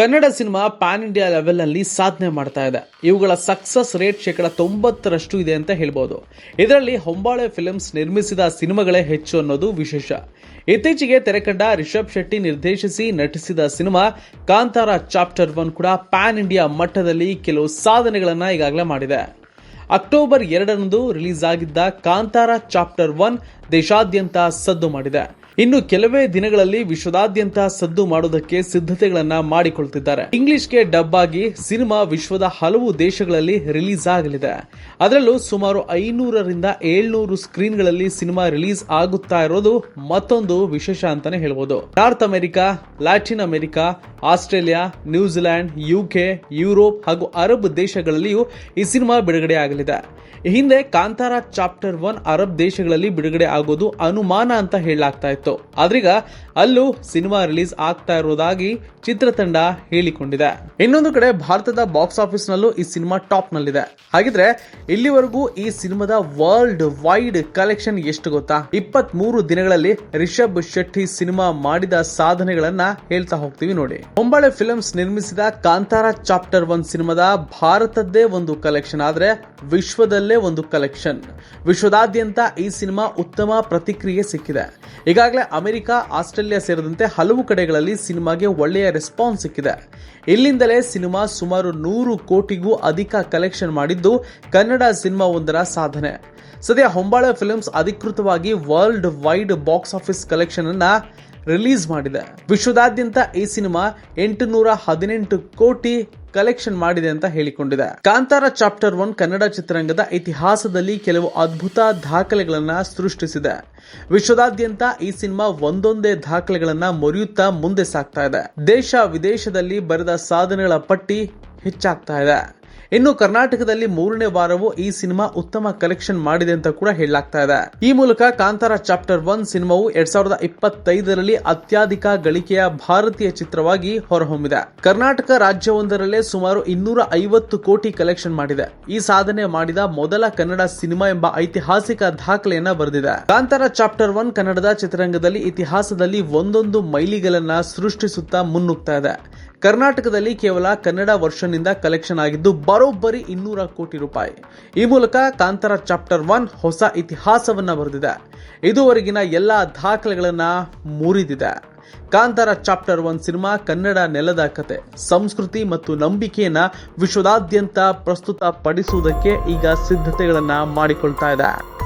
Kannada cinema pan India ಲೆವೆಲ್ನಲ್ಲಿ ಸಾಧನೆ ಮಾಡ್ತಾ ಇದೆ. ಇವುಗಳ ಸಕ್ಸಸ್ ರೇಟ್ ಶೇಕಡ ತೊಂಬತ್ತರಷ್ಟು ಇದೆ ಅಂತ ಹೇಳ್ಬೋದು. ಇದರಲ್ಲಿ ಹೊಂಬಾಳೆ ಫಿಲ್ಮ್ಸ್ ನಿರ್ಮಿಸಿದ ಸಿನಿಮಾಗಳೇ ಹೆಚ್ಚು ಅನ್ನೋದು ವಿಶೇಷ. ಇತ್ತೀಚೆಗೆ ತೆರೆಕಂಡ ರಿಷಬ್ ಶೆಟ್ಟಿ ನಿರ್ದೇಶಿಸಿ ನಟಿಸಿದ ಸಿನಿಮಾ ಕಾಂತಾರ ಚಾಪ್ಟರ್ ಒನ್ ಕೂಡ ಪ್ಯಾನ್ ಇಂಡಿಯಾ ಮಟ್ಟದಲ್ಲಿ ಕೆಲವು ಸಾಧನೆಗಳನ್ನು ಈಗಾಗಲೇ ಮಾಡಿದೆ. ಅಕ್ಟೋಬರ್ ಎರಡರಂದು ರಿಲೀಸ್ ಆಗಿದ್ದ ಕಾಂತಾರ ಚಾಪ್ಟರ್ ಒನ್ ದೇಶಾದ್ಯಂತ ಸದ್ದು ಮಾಡಿದೆ. ಇನ್ನು ಕೆಲವೇ ದಿನಗಳಲ್ಲಿ ವಿಶ್ವದಾದ್ಯಂತ ಸದ್ದು ಮಾಡೋದಕ್ಕೆ ಸಿದ್ಧತೆಗಳನ್ನ ಮಾಡಿಕೊಳ್ತಿದ್ದಾರೆ. ಇಂಗ್ಲಿಷ್ಗೆ ಡಬ್ ಆಗಿ ಸಿನಿಮಾ ವಿಶ್ವದ ಹಲವು ದೇಶಗಳಲ್ಲಿ ರಿಲೀಸ್ ಆಗಲಿದೆ. ಅದರಲ್ಲೂ ಸುಮಾರು ಐನೂರರಿಂದ ಏಳ್ನೂರು ಸ್ಕ್ರೀನ್ಗಳಲ್ಲಿ ಸಿನಿಮಾ ರಿಲೀಸ್ ಆಗುತ್ತಾ ಇರೋದು ಮತ್ತೊಂದು ವಿಶೇಷ ಅಂತಾನೆ ಹೇಳ್ಬೋದು. North America, Latin America, Australia New Zealand UK, Europe ಹಾಗೂ ಅರಬ್ ದೇಶಗಳಲ್ಲಿಯೂ ಈ ಸಿನಿಮಾ ಬಿಡುಗಡೆ ಆಗಲಿದೆ. ಹಿಂದೆ ಕಾಂತಾರ ಚಾಪ್ಟರ್ ಒನ್ ಅರಬ್ ದೇಶಗಳಲ್ಲಿ ಬಿಡುಗಡೆ ಆಗೋದು ಅನುಮಾನ ಅಂತ ಹೇಳಲಾಗ್ತಾ ಇತ್ತು. ಆದ್ರೀಗ ಅಲ್ಲೂ ಸಿನಿಮಾ ರಿಲೀಸ್ ಆಗ್ತಾ ಇರೋದಾಗಿ ಚಿತ್ರತಂಡ ಹೇಳಿಕೊಂಡಿದೆ. ಇನ್ನೊಂದು ಕಡೆ ಭಾರತದ ಬಾಕ್ಸ್ ಆಫೀಸ್ ನಲ್ಲೂ ಈ ಸಿನಿಮಾ ಟಾಪ್ ನಲ್ಲಿದೆ ಹಾಗಿದ್ರೆ ಇಲ್ಲಿವರೆಗೂ ಈ ಸಿನಿಮಾದ ವರ್ಲ್ಡ್ ವೈಡ್ ಕಲೆಕ್ಷನ್ ಎಷ್ಟು ಗೊತ್ತಾ? ಇಪ್ಪತ್ತ್ ಮೂರು ದಿನಗಳಲ್ಲಿ ರಿಷಬ್ ಶೆಟ್ಟಿ ಸಿನಿಮಾ ಮಾಡಿದ ಸಾಧನೆಗಳನ್ನ ಹೇಳ್ತಾ ಹೋಗ್ತೀವಿ ನೋಡಿ. ಹೊಂಬಾಳೆ ಫಿಲ್ಮ್ಸ್ ನಿರ್ಮಿಸಿದ ಕಾಂತಾರ ಚಾಪ್ಟರ್ ಒನ್ ಸಿನಿಮಾದ ಭಾರತದ್ದೇ ಒಂದು ಕಲೆಕ್ಷನ್ ಆದ್ರೆ ವಿಶ್ವದಲ್ಲೇ ಒಂದು ಕಲೆಕ್ಷನ್ ವಿಶ್ವದಾದ್ಯಂತ ಈ ಸಿನಿಮಾ ಉತ್ತಮ ಪ್ರತಿಕ್ರಿಯೆ ಸಿಕ್ಕಿದೆ. ಈಗಾಗಲೇ ಅಮೆರಿಕ, ಆಸ್ಟ್ರೇಲಿಯಾ ಸೇರಿದಂತೆ ಹಲವು ಕಡೆಗಳಲ್ಲಿ ಸಿನಿಮಾಗೆ ಒಳ್ಳೆಯ ರೆಸ್ಪಾನ್ಸ್ ಸಿಕ್ಕಿದೆ. ಇಲ್ಲಿಂದಲೇ ಸಿನಿಮಾ ಸುಮಾರು ನೂರು ಕೋಟಿಗೂ ಅಧಿಕ ಕಲೆಕ್ಷನ್ ಮಾಡಿದ್ದು ಕನ್ನಡ ಸಿನಿಮಾ ಒಂದರ ಸಾಧನೆ. ಸದ್ಯ ಹೊಂಬಾಳೆ ಫಿಲ್ಮ್ಸ್ ಅಧಿಕೃತವಾಗಿ world wide box office collection ಅನ್ನ ರಿಲೀಸ್ ಮಾಡಿದೆ. ವಿಶ್ವದಾದ್ಯಂತ ಈ ಸಿನಿಮಾ ಎಂಟುನೂರ ಹದಿನೆಂಟು ಕೋಟಿ ಕಲೆಕ್ಷನ್ ಮಾಡಿದೆ ಅಂತ ಹೇಳಿಕೊಂಡಿದೆ. ಕಾಂತಾರ ಚಾಪ್ಟರ್ ಒನ್ ಕನ್ನಡ ಚಿತ್ರರಂಗದ ಇತಿಹಾಸದಲ್ಲಿ ಕೆಲವು ಅದ್ಭುತ ದಾಖಲೆಗಳನ್ನ ಸೃಷ್ಟಿಸಿದೆ. ವಿಶ್ವದಾದ್ಯಂತ ಈ ಸಿನಿಮಾ ಒಂದೊಂದೇ ದಾಖಲೆಗಳನ್ನ ಮುರಿಯುತ್ತಾ ಮುಂದೆ ಸಾಗ್ತಾ ಇದೆ. ದೇಶ ವಿದೇಶದಲ್ಲಿ ಬರೆದ ಸಾಧನೆಗಳ ಪಟ್ಟಿ ಹೆಚ್ಚಾಗ್ತಾ ಇದೆ. ಇನ್ನು ಕರ್ನಾಟಕದಲ್ಲಿ ಮೂರನೇ ವಾರವೂ ಈ ಸಿನಿಮಾ ಉತ್ತಮ ಕಲೆಕ್ಷನ್ ಮಾಡಿದೆ ಅಂತ ಕೂಡ ಹೇಳಲಾಗ್ತಾ ಇದೆ. ಈ ಮೂಲಕ ಕಾಂತಾರ ಚಾಪ್ಟರ್ ಒನ್ ಸಿನಿಮಾವು ಎರಡ್ ಸಾವಿರದ ಇಪ್ಪತ್ತೈದರಲ್ಲಿ ಅತ್ಯಾಧಿಕ ಗಳಿಕೆಯ ಭಾರತೀಯ ಚಿತ್ರವಾಗಿ ಹೊರಹೊಮ್ಮಿದೆ. ಕರ್ನಾಟಕ ರಾಜ್ಯವೊಂದರಲ್ಲೇ ಸುಮಾರು ಇನ್ನೂರ ಐವತ್ತು ಕೋಟಿ ಕಲೆಕ್ಷನ್ ಮಾಡಿದೆ. ಈ ಸಾಧನೆ ಮಾಡಿದ ಮೊದಲ ಕನ್ನಡ ಸಿನಿಮಾ ಎಂಬ ಐತಿಹಾಸಿಕ ದಾಖಲೆಯನ್ನ ಬರೆದಿದೆ. ಕಾಂತಾರ ಚಾಪ್ಟರ್ ಒನ್ ಕನ್ನಡದ ಚಿತ್ರರಂಗದಲ್ಲಿ ಇತಿಹಾಸದಲ್ಲಿ ಒಂದೊಂದು ಮೈಲಿಗಲನ್ನ ಸೃಷ್ಟಿಸುತ್ತಾ ಮುನ್ನುಗ್ತಾ ಇದೆ. ಕರ್ನಾಟಕದಲ್ಲಿ ಕೇವಲ ಕನ್ನಡ ವರ್ಷನ್ನಿಂದ ಕಲೆಕ್ಷನ್ ಆಗಿದ್ದು ಬರೋಬ್ಬರಿ ಇನ್ನೂರ ಕೋಟಿ ರೂಪಾಯಿ. ಈ ಮೂಲಕ ಕಾಂತಾರ ಚಾಪ್ಟರ್ ಒನ್ ಹೊಸ ಇತಿಹಾಸವನ್ನ ಬರೆದಿದೆ. ಇದುವರೆಗಿನ ಎಲ್ಲ ದಾಖಲೆಗಳನ್ನ ಮುರಿದಿದೆ. Kantara chapter one cinema Kannada ನೆಲದ ಕತೆ, ಸಂಸ್ಕೃತಿ ಮತ್ತು ನಂಬಿಕೆಯನ್ನ ವಿಶ್ವದಾದ್ಯಂತ ಪ್ರಸ್ತುತ ಪಡಿಸುವುದಕ್ಕೆ ಈಗ ಸಿದ್ಧತೆಗಳನ್ನ ಮಾಡಿಕೊಳ್ತಾ ಇದೆ.